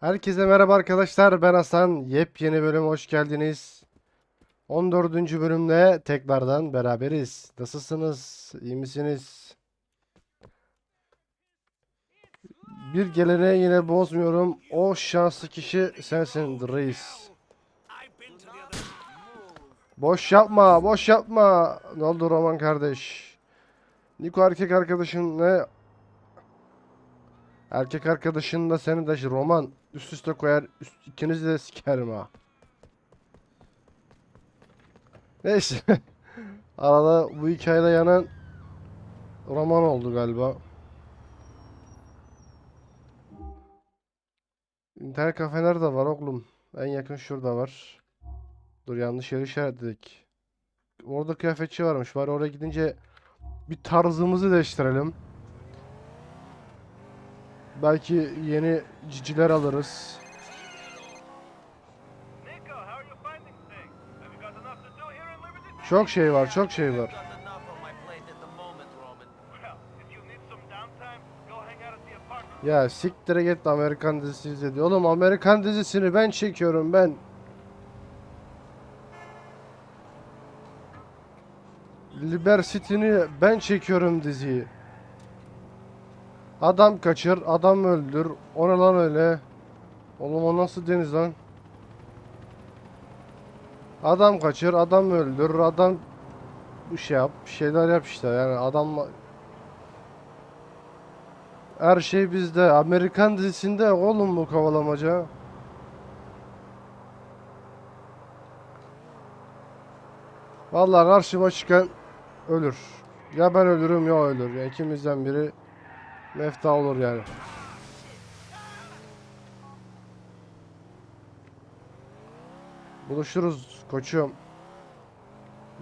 Herkese merhaba arkadaşlar. Ben Hasan. Yepyeni bölüme hoş geldiniz. 14. bölümle tekrardan beraberiz. Nasılsınız? İyi misiniz? Bir geleneği yine bozmuyorum. O şanslı kişi sensin reis. Boş yapma, boş yapma. Ne oldu Roman kardeş? Niko erkek arkadaşın ne? Erkek arkadaşın da seni de Roman üst üste koyar. Üst, ikinizi de sikerim ha. Neyse. Arada bu hikayede yanan Roman oldu galiba. İnternet kafeler de var oğlum. En yakın şurada var. Dur yanlış yeri işaretledik. Orada kıyafetçi varmış. Var oraya gidince bir tarzımızı değiştirelim. Belki yeni ciciler alırız. Nico, how are you finding things? Have you got enough to do here in Liberty City? Çok şey var, çok şey var. Ya siktire git Amerikan dizisi izle diyor. Oğlum Amerikan dizisini ben çekiyorum ben. Libercity'ni ben çekiyorum diziyi. Adam kaçır, adam öldür. O ne lan öyle? Oğlum o nasıl deniz lan? Adam kaçır, adam öldür, adam bu şey yap, bir şeyler yap işte. Yani adam her şey bizde. Amerikan dizisinde oğlum bu kovalamaca. Vallahi karşıma çıkan ölür. Ya ben ölürüm ya ölür. Yani ikimizden biri mefta olur yani. Buluşuruz koçum.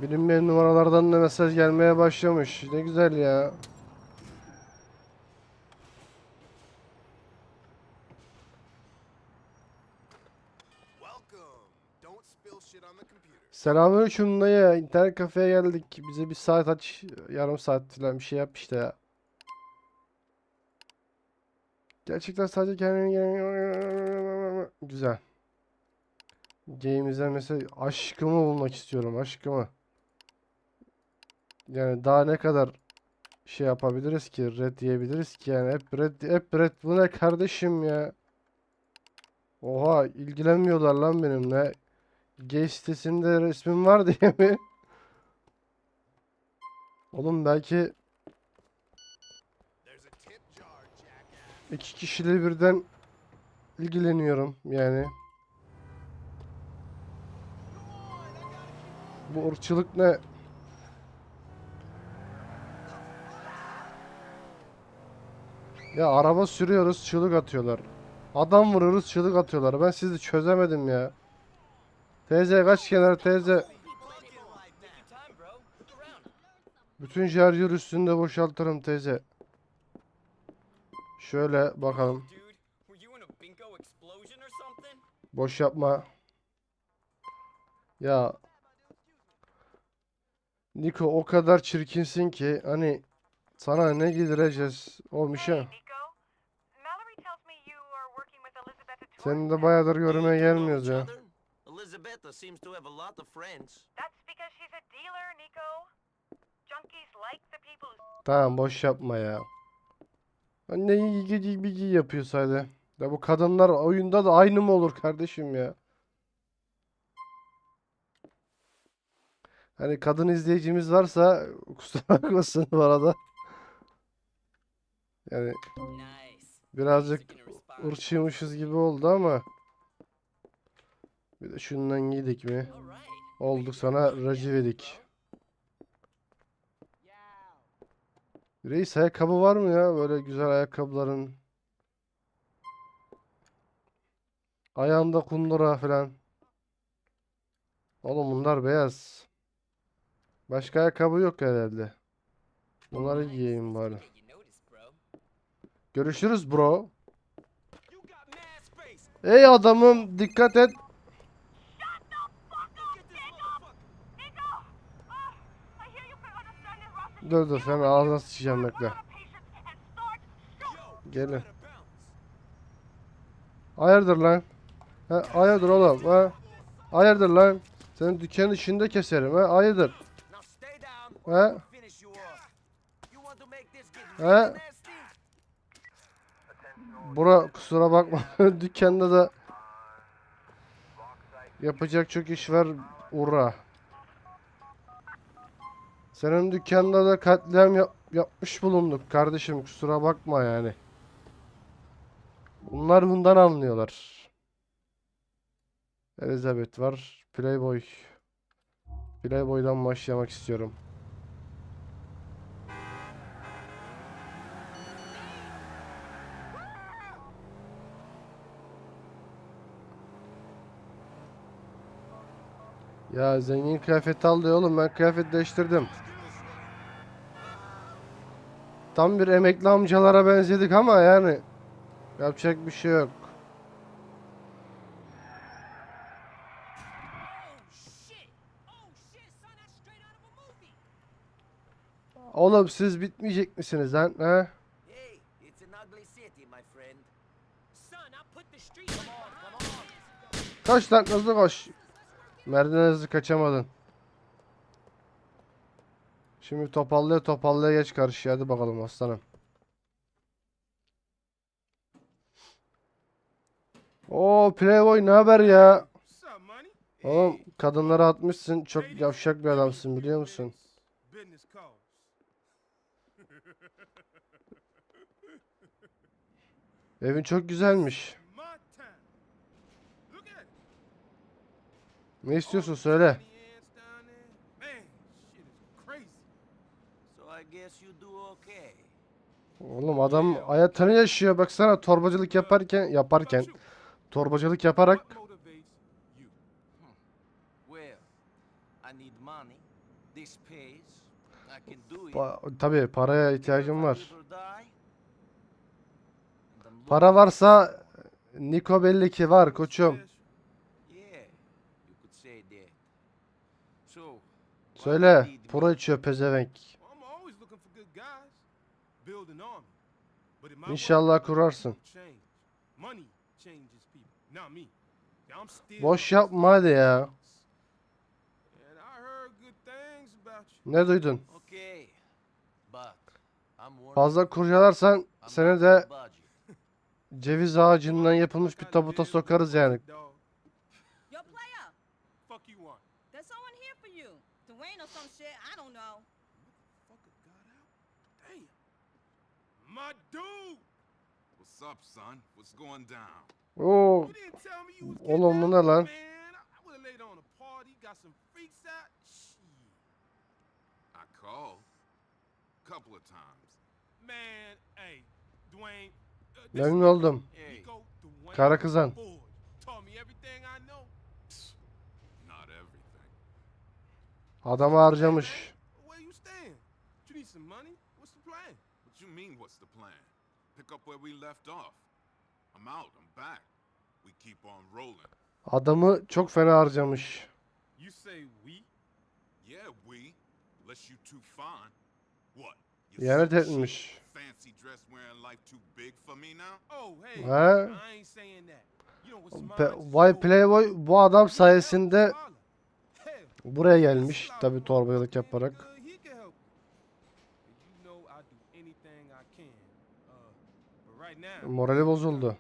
Bilinmeyen numaralardan da mesaj gelmeye başlamış. Ne güzel ya. Selamünaleyküm dayı. İnternet kafeye geldik. Bize bir saat aç. Yarım saat falan bir şey yap işte ya. Gerçekten sadece kendini Güzel. Game'imizden mesela aşkımı bulmak istiyorum. Aşkımı. Yani daha ne kadar şey yapabiliriz ki? Red diyebiliriz ki yani. Hep red, hep red. Bu ne kardeşim ya? Oha ilgilenmiyorlar lan benimle. G sitesinde resmim var diye mi? Oğlum belki There's a tip jar, jackass. İki kişiyle birden ilgileniyorum yani. Bu ırkçılık ne? Ya araba sürüyoruz çığlık atıyorlar. Adam vuruyoruz çığlık atıyorlar. Ben sizi çözemedim ya. Teyze kaç kenar teyze. Bütün şarjör üstünde boşaltırım teyze. Or something? Boş yapma. Ya. Niko o kadar çirkinsin ki hani sana ne giydireceğiz o Mişe. Hey, Nico. Mallory tells me you are working with Elizabeth Tour. Senin de bayağıdır görmeye gelmiyoruz ya. Elizabeth seems to have a lot of friends. That's because she's a dealer, Nico. Junkies like the people Tamam boş yapma ya. Anne iyi iyi bir giy yapıyor sadece. Ya bu kadınlar oyunda da aynı mı olur kardeşim ya? Hani kadın izleyicimiz varsa kusura bakmasın bu arada. Yani birazcık ırkçıymışız gibi oldu ama. Bir de şundan giydik mi? Olduk sana racivedik. Reis ayakkabı var mı ya? Böyle güzel ayakkabıların. Ayağında kundura falan. Oğlum bunlar beyaz. Başka ayakkabı yok herhalde. Bunları giyeyim bari. Görüşürüz bro. Ey adamım dikkat et. Nico! Oh, I hear you can understand in Russian. Dur dur sen ağzına sıçacağım bekle. Gelin. Hayırdır lan? He, hayırdır oğlum? He? Hayırdır lan? Senin dükkanın içinde keserim. He? Hayırdır? Really nasty? Bura kusura bakma. Dükkanda da yapacak çok iş var. Ura. Senin dükkanda da katliam yap- yapmış bulunduk kardeşim. Kusura bakma yani. Bunlar bundan anlıyorlar. Elizabeth var. Playboy. Playboy'dan başlamak istiyorum. Ya zengin kıyafeti al diyor oğlum ben kıyafet değiştirdim. Tam bir emekli amcalara benzedik ama yani yapacak bir şey yok. Oğlum siz bitmeyecek misiniz lan? On Koş lan hızlı koş. Merdiven hızlı kaçamadın. Şimdi topallaya topallaya geç karşıya hadi bakalım aslanım. Oo Playboy ne haber ya? Oğlum kadınlara atmışsın çok yavşak bir adamsın biliyor musun? Evin çok güzelmiş. My time. Look at it. Ne istiyorsun söyle. Tiny ants down there. Man, shit is crazy. So I guess you do okay. Oğlum adam hayatını yaşıyor baksana torbacılık yaparken yaparken torbacılık yaparak. Pa- tabii paraya ihtiyacım var. Para varsa Niko belli ki var koçum. looking- Yeah, you could say that. So, what do Söyle you need pro me? içiyor pezevenk. Well, I'm always looking for good guys. Build an army. But in my İnşallah world, kurarsın. people change. Money changes people, not me. Yeah, I'm still Boş yapma hadi ya. Ne duydun? Fazla kurcalarsan seni de ceviz ağacından yapılmış bir tabuta sokarız yani. Dog. Yo, player, Fuck you want? there's someone here for you. Dwayne or some shit, I don't know. Fucker got out. Damn. My dude. What's up, son? What's going down? Oo, You didn't tell me you was getting oğlum bu out. ne lan? Man, I would have laid on a party, got some freaks out. Shit. I called. Couple of times. Man, hey, Dwayne. Uh, this memnun oldum. Hey, Nico Dwayne Kara kızan. Ford. Taught me everything I know. Not everything. Adamı harcamış. Where you stand? You need some money? What's the plan? What you mean, what's the plan? Pick up where we left off. I'm out. I'm back. We keep on rolling. Adamı çok fena harcamış. You say we? Yeah, we. Unless you too fine. What? Cheap, etmiş. Fancy dress wearing life too big for me now? Oh, hey. He? I ain't saying that. You know what's Pe- mine? Vay Playboy bu adam sayesinde buraya gelmiş. Tabi torbacılık yaparak. Morali bozuldu.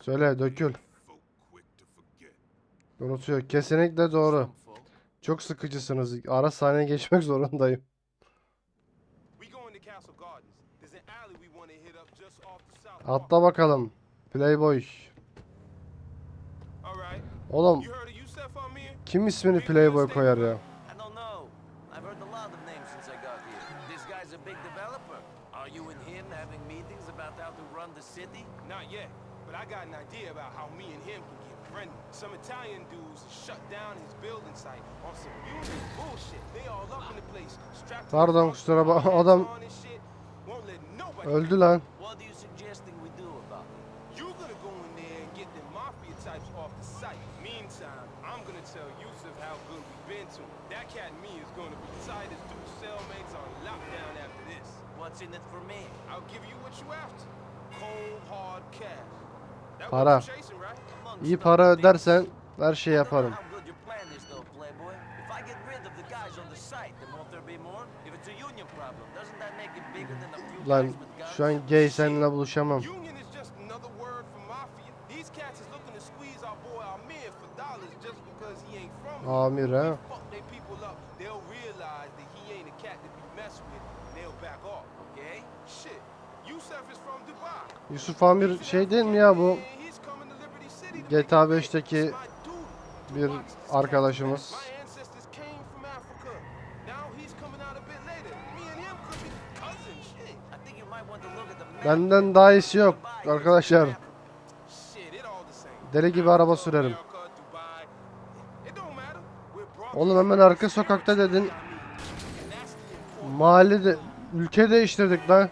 Söyle dökül. Unutuyor. Kesinlikle doğru. Çok sıkıcısınız. Ara sahneye geçmek zorundayım. We going to Castle Gardens. There's an alley we want to hit up just off the south. park. Atla bakalım. Playboy. Oğlum kim ismini Playboy koyar ya? But Pardon, kusura front, bak- hats adam Öldü lan. What are you suggesting we do about it? You gonna go in there and get them mafia types off the site. Meantime, I'm gonna tell Yusuf how good we've been to him. That cat and me is gonna be tight as What's in it for me? I'll give you what you after. Cold hard cash. That Para. İyi para ödersen her know yaparım. Lan? Şu an gay seninle buluşamam. Amir for dollars just because he ain't from here. Amir ha. Fuck they Benden daha iyisi yok arkadaşlar. Deli gibi araba sürerim. Oğlum hemen arka sokakta dedin. Mahalle de ülke değiştirdik lan.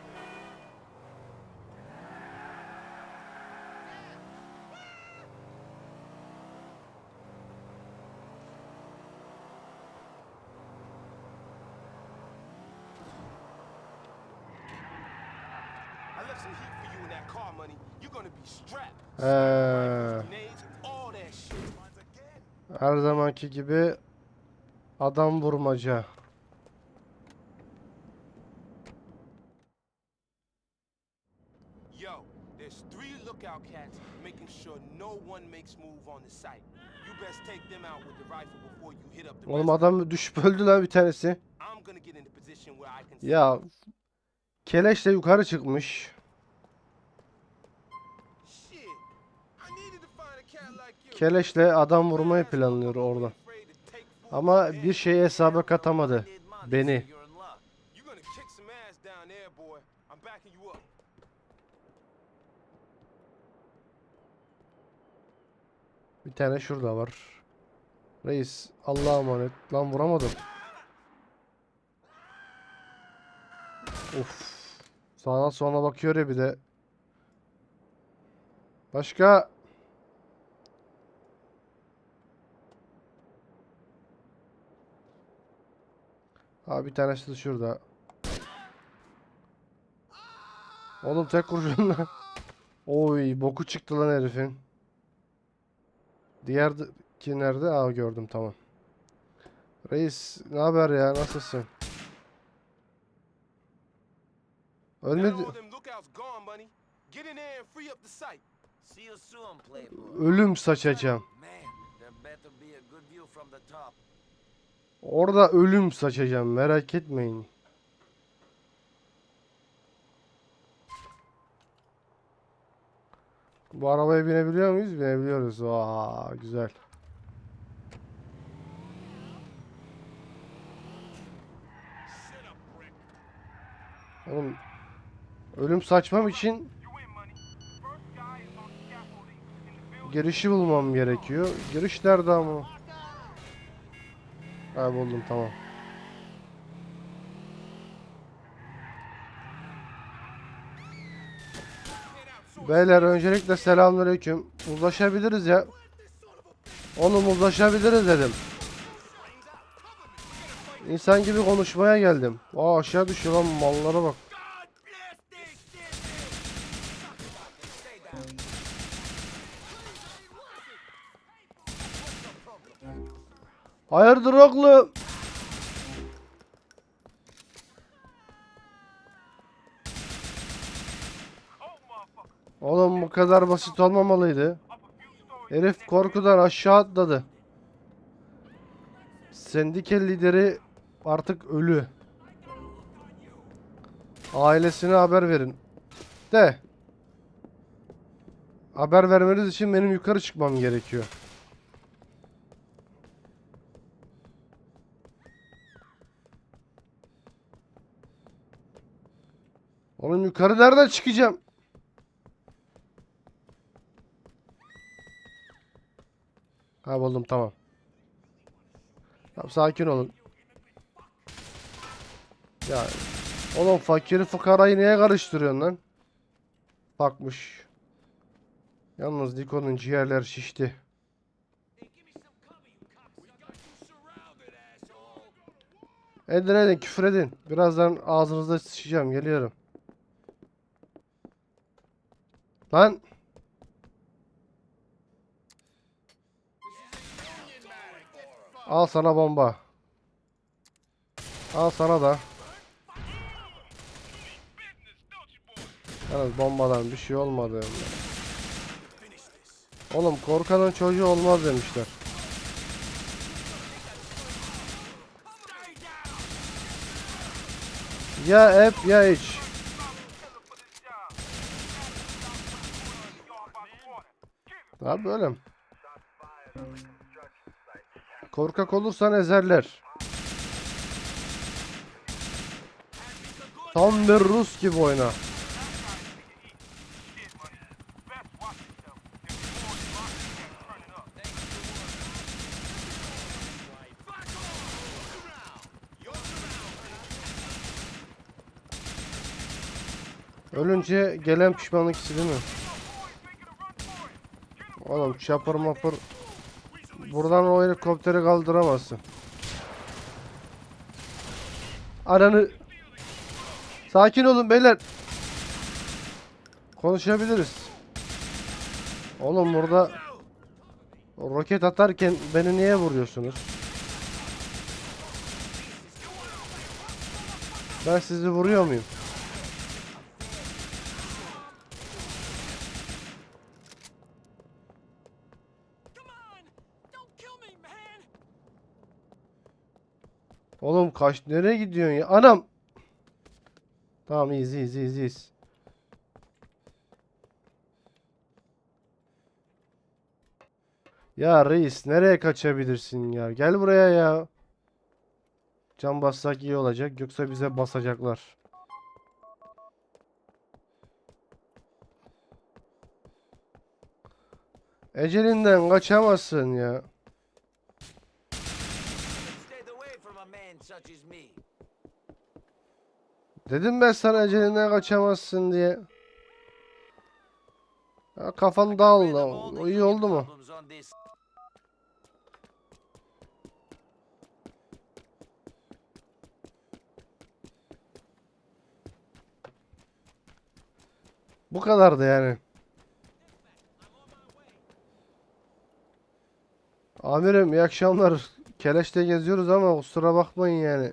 I left some heat for you in that car money. You're gonna be strapped. Ee, Grenades, all that shit. her zamanki gibi adam vurmaca. Yo, there's three lookout cats making sure no one makes move on the site. You best take them out with the rifle before you hit up the Oğlum adam düşüp öldü lan bir tanesi. Ya keleşle yukarı çıkmış. Keleşle adam vurmayı planlıyor orada. Afraid to take food Ama bir şeyi hesaba katamadı. Beni. Bir tane şurada var. Reis Allah'a emanet. Lan vuramadım. Of. Sağına soluna bakıyor ya bir de. Başka? Ha bir tanesi de şurada. Oğlum tek kurşunla. Oy boku çıktı lan herifin. Diğer ki nerede? Aa gördüm tamam. Reis ne haber ya nasılsın? Ölmedi. Ölüm saçacağım. Orada ölüm saçacağım merak etmeyin. Bu arabaya binebiliyor muyuz? Binebiliyoruz. Vaa güzel. Oğlum ölüm saçmam için girişi bulmam gerekiyor. Giriş nerede ama? Ha buldum tamam. Beyler öncelikle selamünaleyküm. Uzlaşabiliriz ya. Oğlum uzlaşabiliriz dedim. İnsan gibi konuşmaya geldim. Aa aşağı düşüyor lan mallara bak. Hayırdır oğlum? Oğlum bu kadar basit olmamalıydı. Herif korkudan aşağı atladı. Sendika lideri artık ölü. Ailesine haber verin. De. Haber vermeniz için benim yukarı çıkmam gerekiyor. Oğlum yukarı nereden çıkacağım? Ha buldum tamam. Tamam sakin olun. Ya oğlum fakiri fukarayı niye karıştırıyorsun lan? Bakmış. Yalnız Diko'nun ciğerler şişti. Edin edin küfür edin. Birazdan ağzınıza sıçacağım. Geliyorum. Lan. Al sana bomba. Al sana da. Yalnız bombadan bir şey olmadı. Oğlum korkanın çocuğu olmaz demişler. Ya hep ya hiç. Abi mi? Korkak olursan ezerler. Tam bir Rus gibi oyna. Ölünce gelen pişmanlık hissi değil mi? Oğlum çapır mapır Buradan o helikopteri kaldıramazsın. Aranı Sakin olun beyler. Konuşabiliriz. Oğlum burada roket atarken beni niye vuruyorsunuz? Ben sizi vuruyor muyum? Oğlum kaç nereye gidiyorsun ya? Anam. Tamam iyiyiz iyiyiz iyiyiz. Ya reis nereye kaçabilirsin ya? Gel buraya ya. Can bassak iyi olacak yoksa bize basacaklar. Ecelinden kaçamazsın ya. Dedim ben sana ecelinden kaçamazsın diye. Ya kafan dağıldı. O iyi oldu mu? Bu kadardı yani. Amirim iyi akşamlar. Keleş'te geziyoruz ama kusura bakmayın yani.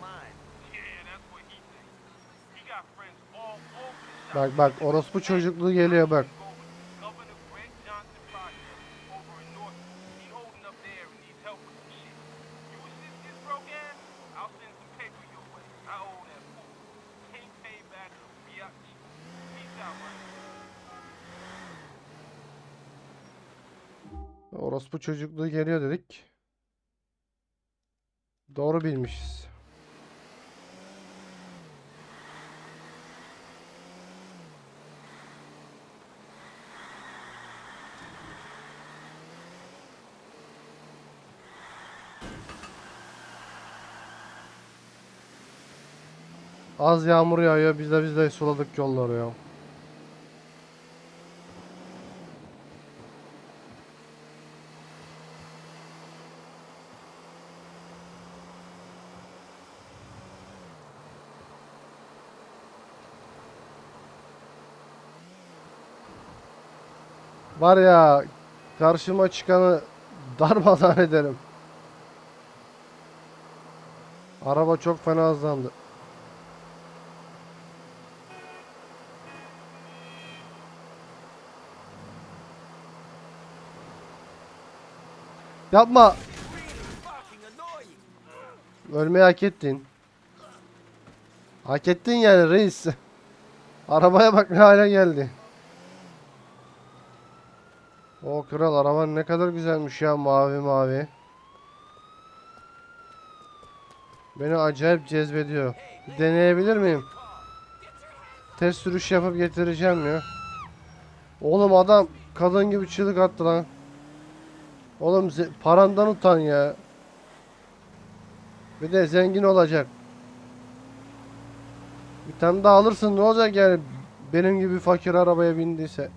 mind. Yeah, that's what he thinks. He got friends all over the shop. Bak bak orospu çocukluğu geliyor bak. Orospu çocukluğu geliyor dedik. Doğru bilmişiz. Az yağmur yağıyor. Biz de biz de suladık yolları ya. Var ya karşıma çıkanı darmadağın ederim. Araba çok fena hızlandı. Yapma. Ölmeyi hak ettin. Hak ettin yani reis. Arabaya bak ne hale geldi. O kral araban ne kadar güzelmiş ya mavi mavi. Beni acayip cezbediyor. Deneyebilir miyim? Test sürüş yapıp getireceğim ya. Oğlum adam kadın gibi çığlık attı lan. Oğlum parandan utan ya. Bir de zengin olacak. Bir tane daha alırsın ne olacak yani benim gibi fakir arabaya bindiyse.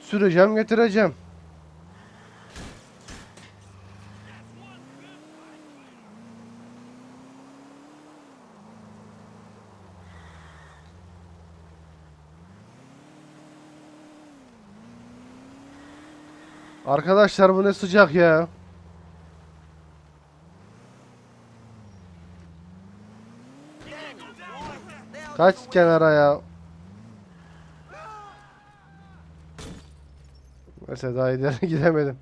Süreceğim getireceğim. Arkadaşlar bu ne sıcak ya. Kaç kenara ya. Mesela daha ileri gidemedim.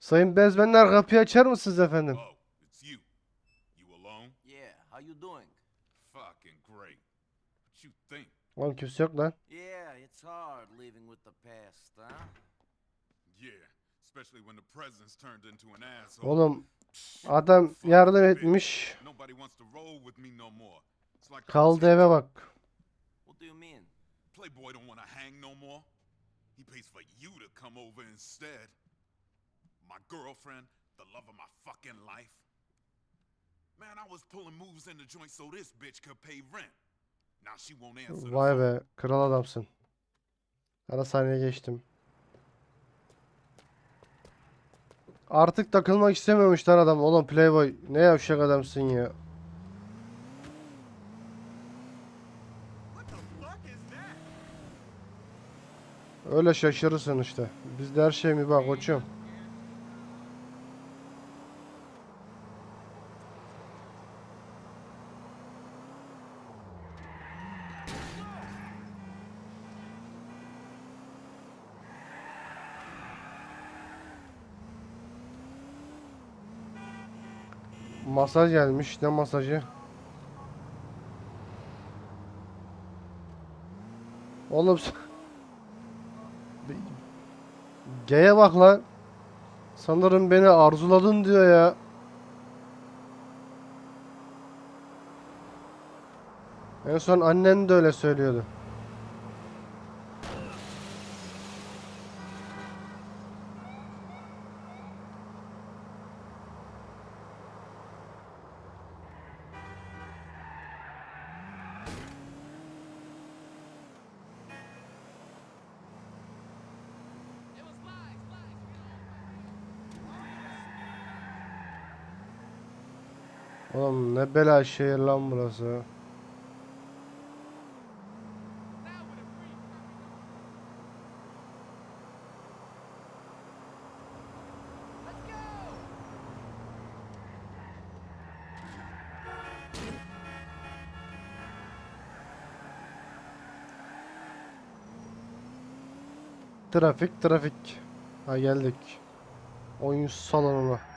Sayın bezmenler kapıyı açar mısınız efendim? Oh, it's you. You alone? Yeah, how you doing? Fucking great. What you think? Oğlum kimse yok lan. Yeah, it's hard living with the past, huh? Yeah, especially when the president's turned into an asshole. Oğlum adam yardım etmiş. Kaldı eve bak. Playboy don't want to hang no more. He pays for you to come over instead. My girlfriend, the love of my fucking life. Man, I was pulling moves in the joint so this bitch could pay rent. Now she won't answer Vay be kral adamsın. Ara saniye geçtim. Artık takılmak istemiyormuş lan adam. Oğlum Playboy ne yavşak adamsın ya. Öyle şaşırırsın işte. Bizde her şey mi bak koçum. Masaj gelmiş. Ne masajı? Oğlum G'ye bak lan. Sanırım beni arzuladın diyor ya. En son annen de öyle söylüyordu. Oğlum ne bela şehir lan burası. Trafik trafik. Ha geldik. Oyun salonuna.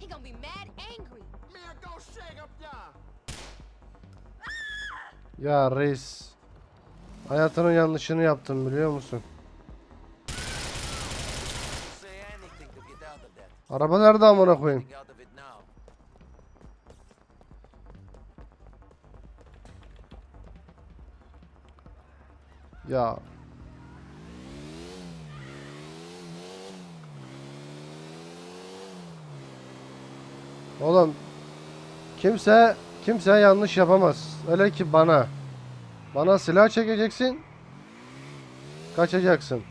He gonna be mad angry. Man, go shake up ya! Ya reis. Hayatının yanlışını yaptın biliyor musun? Araba nerede amına koyayım? Ya. Oğlum kimse kimse yanlış yapamaz. Öyle ki bana. Bana silah çekeceksin. Kaçacaksın.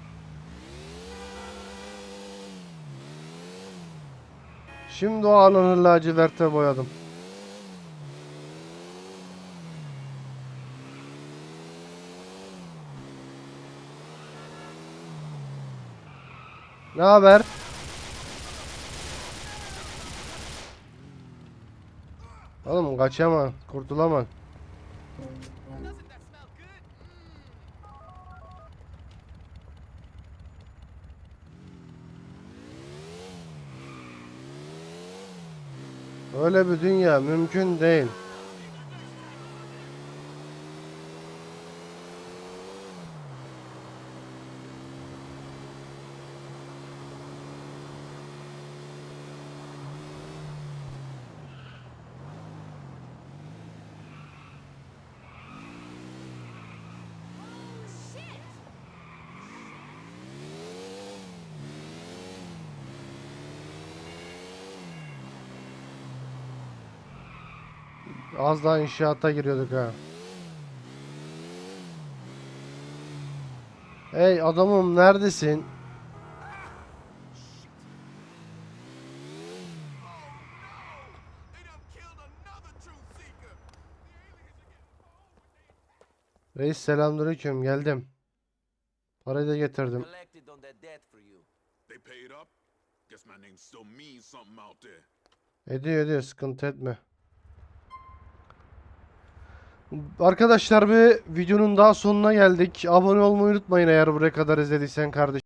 Şimdi o alanı laciverte boyadım. Ne haber? Oğlum kaçamam, kurtulamam. Öyle bir dünya mümkün değil. Az daha inşaata giriyorduk ha. Hey adamım neredesin? Reis selamünaleyküm geldim. Parayı da getirdim. Collected on that debt for you. They paid up? Guess my name still means something out there. Ediyor ediyor sıkıntı etme. Arkadaşlar bir videonun daha sonuna geldik. Abone olmayı unutmayın eğer buraya kadar izlediysen kardeşim.